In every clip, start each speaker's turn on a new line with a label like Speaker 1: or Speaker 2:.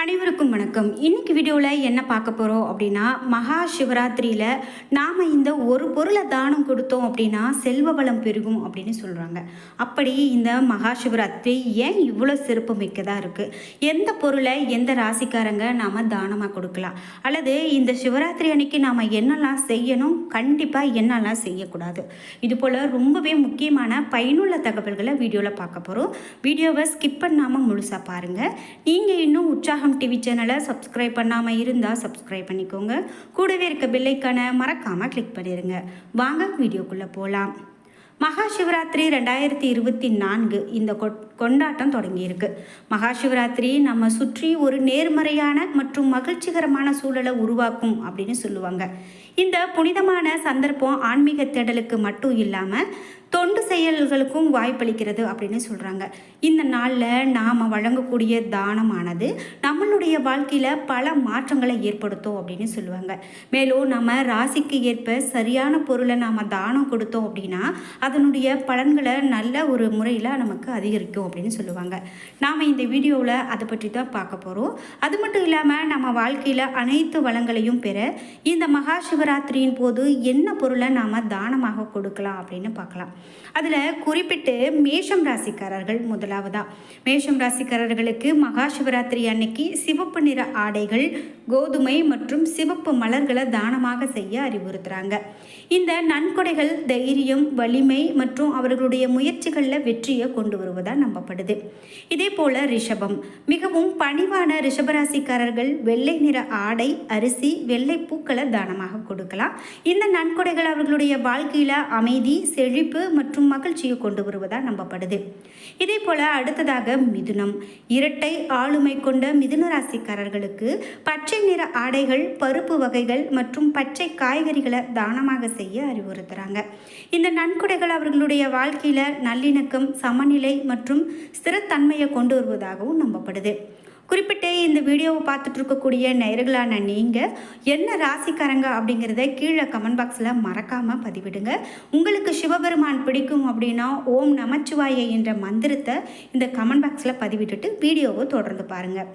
Speaker 1: அனைவருக்கும் வணக்கம். இன்னைக்கு வீடியோவில் என்ன பார்க்க போகிறோம் அப்படின்னா மகா சிவராத்திரியில் நாம் இந்த ஒரு பொருளை தானம் கொடுத்தோம் அப்படின்னா செல்வ வளம் பெருகும் அப்படின்னு சொல்கிறாங்க அப்படி இந்த மகா சிவராத்திரி ஏன் இவ்வளோ சிறப்பு மிக்கதாக இருக்குது எந்த பொருளை எந்த ராசிக்காரங்க நாம் தானமாக கொடுக்கலாம்? அல்லது இந்த சிவராத்திரி அன்னைக்கு நாம் என்னெல்லாம் செய்யணும்? கண்டிப்பாக என்னெல்லாம் செய்யக்கூடாது? இது போல் ரொம்பவே முக்கியமான பயனுள்ள தகவல்களை வீடியோவில் பார்க்க போகிறோம் வீடியோவை ஸ்கிப் பண்ணாமல் முழுசாக பாருங்கள் நீங்கள் இன்னும் உற்சாகம் டிவி சேனலை சப்ஸ்கிரைப் பண்ணாமல் இருந்தால் சப்ஸ்கிரைப் பண்ணிக்கோங்க. கூடவே இருக்க பெல்லைக்கான மறக்காமல் கிளிக் பண்ணிடுங்க வாங்க வீடியோக்குள்ளே போகலாம் மகா சிவராத்திரி ரெண்டாயிரத்தி இருபத்தி நான்கு இந்த கொ- கொண்டாட்டம் தொடங்கியிருக்கு. மகா சிவராத்திரி நம்ம சுற்றி ஒரு நேர்மறையான மற்றும் மகிழ்ச்சிகரமான சூழலை உருவாக்கும் அப்படின்னு சொல்லுவாங்க. இந்த புனிதமான சந்தர்ப்பம் ஆன்மீக தேடலுக்கு மட்டும் இல்லாமல் தொண்டு செயல்களுக்கும் வாய்ப்பளிக்கிறது அப்படின்னு சொல்கிறாங்க இந்த நாளில் நாம் வழங்கக்கூடிய தானமானது நம்மளுடைய வாழ்க்கையில் பல மாற்றங்களை ஏற்படுத்தும் அப்படின்னு சொல்லுவாங்க. மேலும் நம்ம ராசிக்கு ஏற்ப சரியான பொருளை நாம் தானம் கொடுத்தோம் அப்படின்னா அதனுடைய பலன்களை நல்ல ஒரு முறையில் நமக்கு அதிகரிக்கும் அப்படின்னு சொல்லுவாங்க. நாம் இந்த வீடியோவில் அதை பற்றி தான் பார்க்க போகிறோம் அது மட்டும் இல்லாமல் நம்ம வாழ்க்கையில் அனைத்து வளங்களையும் பெற இந்த மகா சிவராத்திரியின் போது என்ன பொருளை நாம் தானமாக கொடுக்கலாம் அப்படின்னு பார்க்கலாம். அதில் குறிப்பிட்டு மேஷம் ராசிக்காரர்கள் முதலாவதா. மேஷம் ராசிக்காரர்களுக்கு மகா சிவராத்திரி அன்னைக்கு சிவப்பு நிற ஆடைகள் கோதுமை மற்றும் சிவப்பு மலர்களை தானமாக செய்ய அறிவுறுத்துகிறாங்க இந்த நன்கொடைகள் தைரியம் வலிமை மற்றும் அவர்களுடைய முயற்சிகளில் வெற்றியை கொண்டு வருவதாக நம்பப்படுது. இதே போல ரிஷபம். மிகவும் பணிவான ரிஷபராசிக்காரர்கள் வெள்ளை நிற ஆடை அரிசி வெள்ளை பூக்களை தானமாக கொடுக்கலாம். இந்த நன்கொடைகள் அவர்களுடைய வாழ்க்கையில் அமைதி செழிப்பு மற்றும் மகிழ்ச்சியை கொண்டு வருவதாக நம்பப்படுது. இதே போல அடுத்ததாக மிதுனம். இரட்டை ஆளுமை கொண்ட மிதுன ராசிக்காரர்களுக்கு பச்சை நிற ஆடைகள் பருப்பு வகைகள் மற்றும் பச்சை காய்கறிகளை தானமாக செய்ய அறிவுறுத்துறாங்க. இந்த நன்கொடைகள் அவர்களுடைய வாழ்க்கையில் நல்லிணக்கம் சமநிலை மற்றும் ஸ்திரத்தன்மையை கொண்டு வருவதாகவும் நம்பப்படுது. குறிப்பிட்ட இந்த வீடியோவை பார்த்துட்டு இருக்கக்கூடிய நேயர்களான நீங்கள் என்ன ராசிக்காரங்க அப்படிங்கிறத கீழே கமெண்ட் பாக்ஸில் மறக்காமல் பதிவிடுங்க. உங்களுக்கு சிவபெருமான் பிடிக்கும் அப்படின்னா ஓம் நமச்சிவாய என்ற மந்திரத்தை இந்த கமெண்ட் பாக்ஸில் பதிவிட்டுட்டு வீடியோவை தொடர்ந்து பாருங்கள்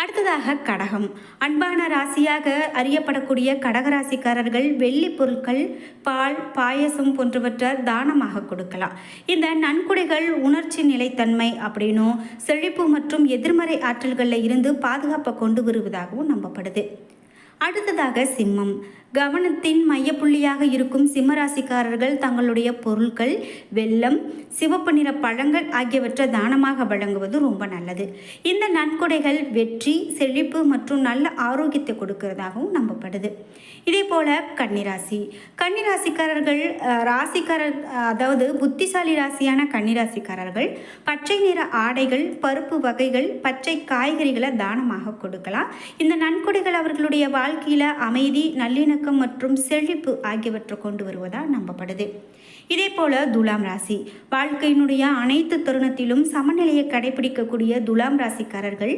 Speaker 1: அடுத்ததாக கடகம். அன்பான ராசியாக அறியப்படக்கூடிய கடகராசிக்காரர்கள் வெள்ளி பொருட்கள் பால் பாயசம் போன்றவற்றை தானமாக கொடுக்கலாம். இந்த நன்கொடைகள் உணர்ச்சி நிலைத்தன்மை அப்படின்னும் செழிப்பு மற்றும் எதிர்மறை ஆற்றல்களில் இருந்து பாதுகாப்பை கொண்டு வருவதாகவும் நம்பப்படுது. அடுத்ததாக சிம்மம். கவனத்தின் மையப்புள்ளியாக இருக்கும் சிம்மராசிக்காரர்கள் தங்களுடைய பொருட்கள் வெள்ளம் சிவப்பு நிற பழங்கள் ஆகியவற்றை தானமாக வழங்குவது ரொம்ப நல்லது. இந்த நன்கொடைகள் வெற்றி செழிப்பு மற்றும் நல்ல ஆரோக்கியத்தை கொடுக்கிறதாகவும் நம்பப்படுது. இதே போல கன்னிராசி. கன்னிராசிக்காரர்கள் ராசிக்காரர் அதாவது புத்திசாலி ராசியான கன்னிராசிக்காரர்கள் பச்சை நிற ஆடைகள் பருப்பு வகைகள் பச்சை காய்கறிகளை தானமாக கொடுக்கலாம். இந்த நன்கொடைகள் அவர்களுடைய வாழ்க்கையில் அமைதி நல்லிணக்கம் மற்றும் செழிப்பு ஆகியவற்றை கொண்டு வருவதாக நம்பப்படுது. இதே போல துலாம் ராசி வாழ்க்கையினுடைய அனைத்து தருணத்திலும் சமநிலையை கடைபிடிக்கக்கூடிய துலாம் ராசிக்காரர்கள்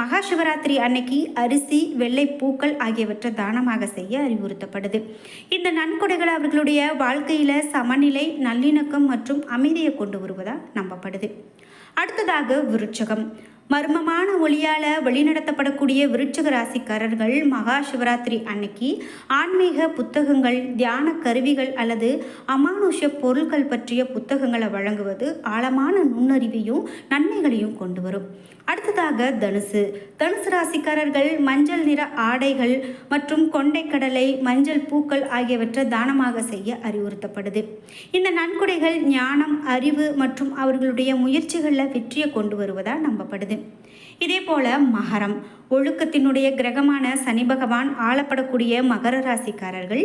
Speaker 1: மகா சிவராத்திரி அன்னைக்கு அரிசி வெள்ளை பூக்கள் ஆகியவற்றை தானமாக செய்ய அறிவுறுத்தப்படுது. இந்த நன்கொடைகள் அவர்களுடைய வாழ்க்கையில் சமநிலை நல்லிணக்கம் மற்றும் அமைதியை கொண்டு வருவதாக நம்பப்படுது. அடுத்ததாக விருட்சகம் மர்மமான ஒளியால் வழிநடத்தப்படக்கூடிய விருட்சக ராசிக்காரர்கள் மகா சிவராத்திரி அன்னைக்கு ஆன்மீக புத்தகங்கள் தியான கருவிகள் அல்லது அமானுஷ பொருட்கள் பற்றிய புத்தகங்களை வழங்குவது ஆழமான நுண்ணறிவையும் நன்மைகளையும் கொண்டு வரும் அடுத்ததாக தனுசு. தனுசு ராசிக்காரர்கள் மஞ்சள் நிற ஆடைகள் மற்றும் கொண்டைக்கடலை மஞ்சள் பூக்கள் ஆகியவற்றை தானமாக செய்ய அறிவுறுத்தப்படுது. இந்த நன்கொடைகள் ஞானம் அறிவு மற்றும் அவர்களுடைய முயற்சிகளில் வெற்றியை கொண்டு வருவதாக நம்பப்படுது. இதே போல மகரம் ஒழுக்கத்தினுடைய கிரகமான சனி பகவான் ஆளப்படக்கூடிய மகர ராசிக்காரர்கள்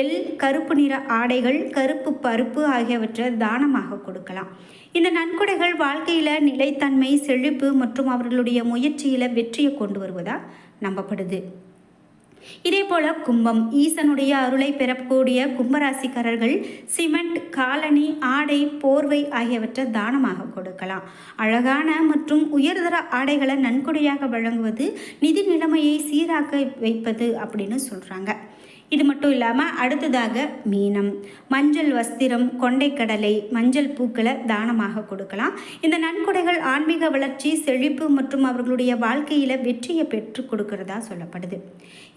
Speaker 1: எள் கருப்பு நிற ஆடைகள் கருப்பு பருப்பு ஆகியவற்றை தானமாக கொடுக்கலாம். இந்த நன்கொடைகள் வாழ்க்கையில் நிலைத்தன்மை செழிப்பு மற்றும் அவர்களுடைய முயற்சியில் வெற்றியை கொண்டு வருவதாக நம்பப்படுது. இதே போல கும்பம் ஈசனுடைய அருளை பெறக்கூடிய கும்பராசிக்காரர்கள் சிமெண்ட் காலணி ஆடை போர்வை ஆகியவற்றை தானமாக கொடுக்கலாம். அழகான மற்றும் உயர்தர ஆடைகளை நன்கொடையாக வழங்குவது நிதி நிலைமையை சீராக்க வைப்பது அப்படின்னு சொல்கிறாங்க இது மட்டும் இல்லாமல் அடுத்ததாக மீனம் மஞ்சள் வஸ்திரம் கொண்டைக்கடலை மஞ்சள் பூக்களை தானமாக கொடுக்கலாம். இந்த நன்கொடைகள் ஆன்மீக வளர்ச்சி செழிப்பு மற்றும் அவர்களுடைய வாழ்க்கையில் வெற்றியை பெற்று கொடுக்கறதா சொல்லப்படுது.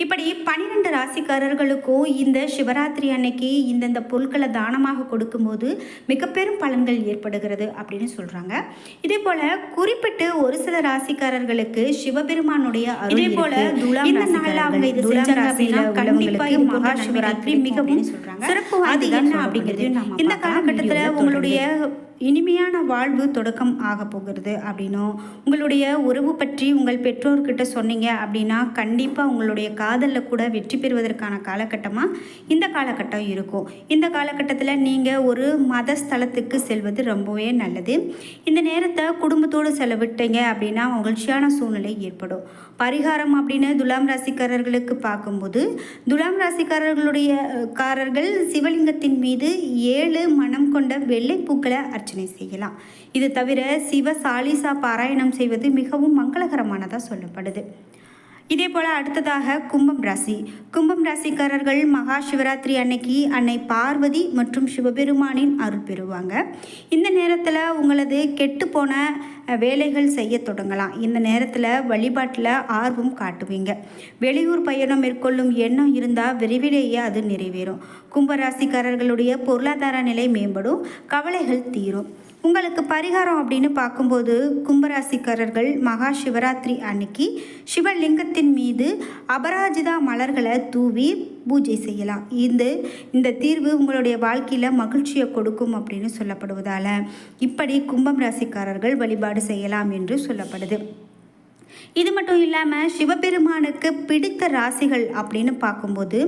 Speaker 1: இப்படி பன்னிரெண்டு ராசிக்காரர்களுக்கும் இந்த சிவராத்திரி அன்னைக்கு இந்தந்த பொருட்களை தானமாக கொடுக்கும்போது மிக பெரும் பலன்கள் ஏற்படுகிறது அப்படின்னு சொல்கிறாங்க இதே போல் குறிப்பிட்டு ஒரு சில ராசிக்காரர்களுக்கு சிவபெருமானுடைய
Speaker 2: இதே போல
Speaker 1: இந்த நாள்ல அவங்க இது செஞ்சாங்க அப்படின்னா கண்டிப்பா
Speaker 2: மகா
Speaker 1: சிவராத்திரி மிகவும்
Speaker 2: சொல்றாங்க.
Speaker 1: சிறப்பு
Speaker 2: அது என்ன அப்படிங்கிறது
Speaker 1: இந்த காலகட்டத்தில் உங்களுடைய இனிமையான வாழ்வு தொடக்கம் ஆக போகிறது அப்படின்னும் உங்களுடைய உறவு பற்றி உங்கள் பெற்றோர்கிட்ட சொன்னீங்க அப்படின்னா கண்டிப்பாக உங்களுடைய காதலில் கூட வெற்றி பெறுவதற்கான காலகட்டமாக இந்த காலகட்டம் இருக்கும். இந்த காலகட்டத்தில் நீங்கள் ஒரு மத ஸ்தலத்துக்கு செல்வது ரொம்பவே நல்லது. இந்த நேரத்தை குடும்பத்தோடு செலவிட்டீங்க அப்படின்னா மகிழ்ச்சியான சூழ்நிலை ஏற்படும். பரிகாரம் அப்படின்னு துலாம் ராசிக்காரர்களுக்கு பார்க்கும்போது துலாம் ராசிக்காரர்களுடைய காரர்கள் சிவலிங்கத்தின் மீது ஏழு மனம் கொண்ட வெள்ளை பூக்களை அர்ச்சனை செய்யலாம். இது தவிர சிவ சாலிசா பாராயணம் செய்வது மிகவும் மங்களகரமானதாக சொல்லப்படுது. இதே போல் அடுத்ததாக கும்பம் ராசி. கும்பம் ராசிக்காரர்கள் மகா சிவராத்திரி அன்னைக்கு அன்னை பார்வதி மற்றும் சிவபெருமானின் அருள் பெறுவாங்க. இந்த நேரத்தில் உங்களது கெட்டுப்போன போன வேலைகள் செய்ய தொடங்கலாம். இந்த நேரத்தில் வழிபாட்டில் ஆர்வம் காட்டுவீங்க. வெளியூர் பயணம் மேற்கொள்ளும் எண்ணம் இருந்தால் விரைவிலேயே அது நிறைவேறும். கும்பராசிக்காரர்களுடைய பொருளாதார நிலை மேம்படும். கவலைகள் தீரும். உங்களுக்கு பரிகாரம் அப்படின்னு பார்க்கும்போது கும்பராசிக்காரர்கள் மகா சிவராத்திரி அன்னைக்கு சிவலிங்கத்தின் மீது அபராஜிதா மலர்களை தூவி பூஜை செய்யலாம். இந்த இந்த தீர்வு உங்களுடைய வாழ்க்கையில் மகிழ்ச்சியை கொடுக்கும் அப்படின்னு சொல்லப்படுவதால் இப்படி கும்பம் ராசிக்காரர்கள் வழிபாடு செய்யலாம் என்று சொல்லப்படுது. இது மட்டும் இல்லாமல் சிவபெருமானுக்கு பிடித்த ராசிகள் அப்படின்னு பார்க்கும்போது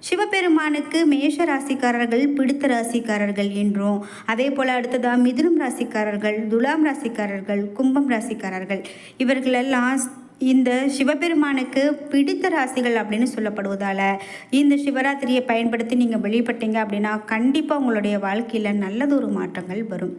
Speaker 1: சிவபெருமானுக்கு மேஷ ராசிக்காரர்கள் பிடித்த ராசிக்காரர்கள் என்றும் அதே போல் அடுத்ததாக மிதுனம் ராசிக்காரர்கள் துலாம் ராசிக்காரர்கள் கும்பம் ராசிக்காரர்கள் இவர்களெல்லாம் இந்த சிவபெருமானுக்கு பிடித்த ராசிகள் அப்படின்னு சொல்லப்படுவதால் இந்த சிவராத்திரியை பயன்படுத்தி நீங்கள் வெளிப்பட்டீங்க அப்படின்னா கண்டிப்பாக உங்களுடைய வாழ்க்கையில் நல்லதொரு மாற்றங்கள் வரும்.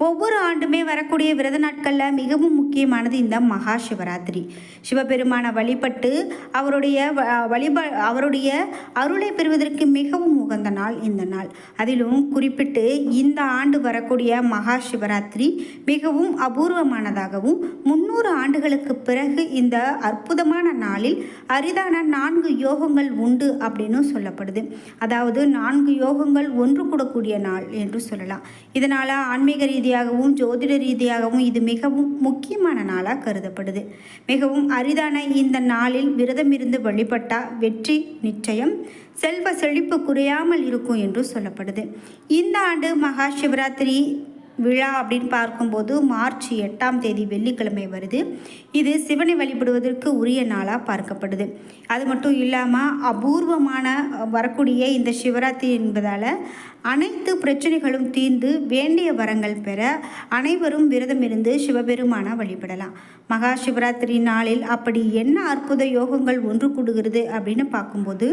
Speaker 1: ஒவ்வொரு ஆண்டுமே வரக்கூடிய விரத நாட்களில் மிகவும் முக்கியமானது இந்த மகா சிவராத்திரி சிவபெருமானை வழிபட்டு அவருடைய வ- வழிப அவருடைய அருளை பெறுவதற்கு மிகவும் உகந்த நாள் இந்த நாள். அதிலும் குறிப்பிட்டு இந்த ஆண்டு வரக்கூடிய மகா சிவராத்திரி மிகவும் அபூர்வமானதாகவும் முன்னூறு ஆண்டுகளுக்கு பிறகு இந்த அற்புதமான நாளில் அரிதான நான்கு யோகங்கள் உண்டு அப்படின்னு சொல்லப்படுது. அதாவது நான்கு யோகங்கள் ஒன்று கூடக்கூடிய நாள் என்று சொல்லலாம். இதனால் ஆன்மீக ரீதியாகவும் ஜோதிட ரீதியாகவும் இது மிகவும் முக்கியமான நாளாக கருதப்படுது. மிகவும் அரிதான இந்த நாளில் விரதமிருந்து வழிபட்டால் வெற்றி நிச்சயம் செல்வ செழிப்பு குறையாமல் இருக்கும் என்று சொல்லப்படுது. இந்த ஆண்டு மகா சிவராத்திரி விழா அப்படின்னு பார்க்கும்போது மார்ச் எட்டாம் தேதி வெள்ளிக்கிழமை வருது. இது சிவனை வழிபடுவதற்கு உரிய நாளாக பார்க்கப்படுது. அது மட்டும் இல்லாமல் அபூர்வமான வரக்கூடிய இந்த சிவராத்திரி என்பதால் அனைத்து பிரச்சனைகளும் தீர்ந்து வேண்டிய வரங்கள் பெற அனைவரும் விரதம் இருந்து சிவபெருமான வழிபடலாம். மகா சிவராத்திரி நாளில் அப்படி என்ன அற்புத யோகங்கள் ஒன்று கூடுகிறது அப்படின்னு பார்க்கும்போது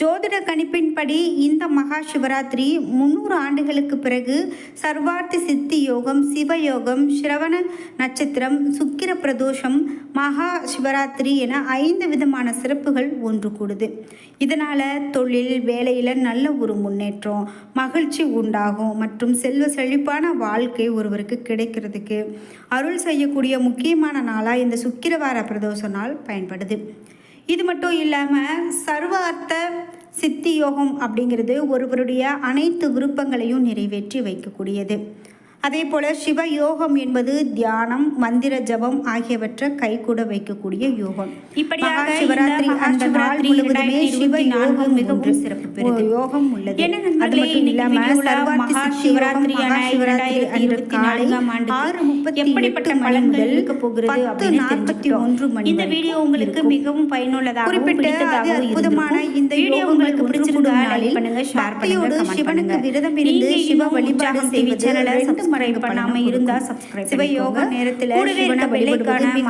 Speaker 1: ஜோதிட கணிப்பின்படி இந்த மகா சிவராத்திரி முன்னூறு ஆண்டுகளுக்கு பிறகு சர்வார்த்தி சித்தி யோகம் சிவயோகம் சிரவண நட்சத்திரம் சுக்கிர பிரதோஷம் மகா சிவராத்திரி என ஐந்து விதமான சிறப்புகள் ஒன்று கூடுது. இதனால் தொழில் வேலையில் நல்ல ஒரு முன்னேற்றம் மகிழ்ச்சி உண்டாகும் மற்றும் செல்வ செழிப்பான வாழ்க்கை ஒருவருக்கு கிடைக்கிறதுக்கு அருள் செய்யக்கூடிய முக்கியமான நாளாக இந்த சுக்கிரவார பிரதோஷ நாள் பயன்படுது. இது மட்டும் இல்லாமல் சர்வார்த்த சித்தி யோகம் அப்படிங்கிறது ஒருவருடைய அனைத்து விருப்பங்களையும் நிறைவேற்றி வைக்கக்கூடியது. அதே போல் சிவ யோகம் என்பது தியானம் மந்திர ஜபம் ஆகியவற்றை கைகூட வைக்கக்கூடிய யோகம்
Speaker 2: இப்படியாக
Speaker 1: சிவராத்திரி அந்த நாள்
Speaker 2: சிவராத்திரி
Speaker 1: முழுவதுமே சிவ
Speaker 2: 2024
Speaker 1: யோகம்
Speaker 2: மிகவும் சிறப்பு.
Speaker 1: யோகம் உள்ளது அது மட்டும் இல்லாம சர்வார்த்தி
Speaker 2: மகா
Speaker 1: சிவராத்திரி அன்று
Speaker 2: 2024
Speaker 1: காலை ஆறு முப்பத்தி
Speaker 2: எப்படிப்பட்ட பலன்கள் போகிறது
Speaker 1: பத்து நாற்பத்தி. ஒன்று மணி
Speaker 2: இந்த வீடியோ உங்களுக்கு. மிகவும் பயனுள்ளதாகவும்
Speaker 1: குறிப்பிட்ட அற்புதமான. இந்த
Speaker 2: வீடியோ உங்களுக்கு பிடிச்சிருந்தா
Speaker 1: பிடிச்சிருக்கும்
Speaker 2: லைக்
Speaker 1: நாளில்
Speaker 2: பண்ணுங்க ஷேர் பண்ணுங்க
Speaker 1: சிவனுக்கு விரதம் இருந்து சிவ வழிபாடு செய்வது
Speaker 2: சேனலை
Speaker 1: ரெண்டு
Speaker 2: சப்ஸ்கிரைப்
Speaker 1: மடங்கு
Speaker 2: பண்ணாம
Speaker 1: பலனை
Speaker 2: இருந்தா
Speaker 1: கொடுக்கும்.
Speaker 2: சப்ஸ்கிரைப்
Speaker 1: சிவ யோக
Speaker 2: பண்ணிக்கோங்க.
Speaker 1: நேரத்தில்
Speaker 2: கூடவே
Speaker 1: சிவனை
Speaker 2: இருக்க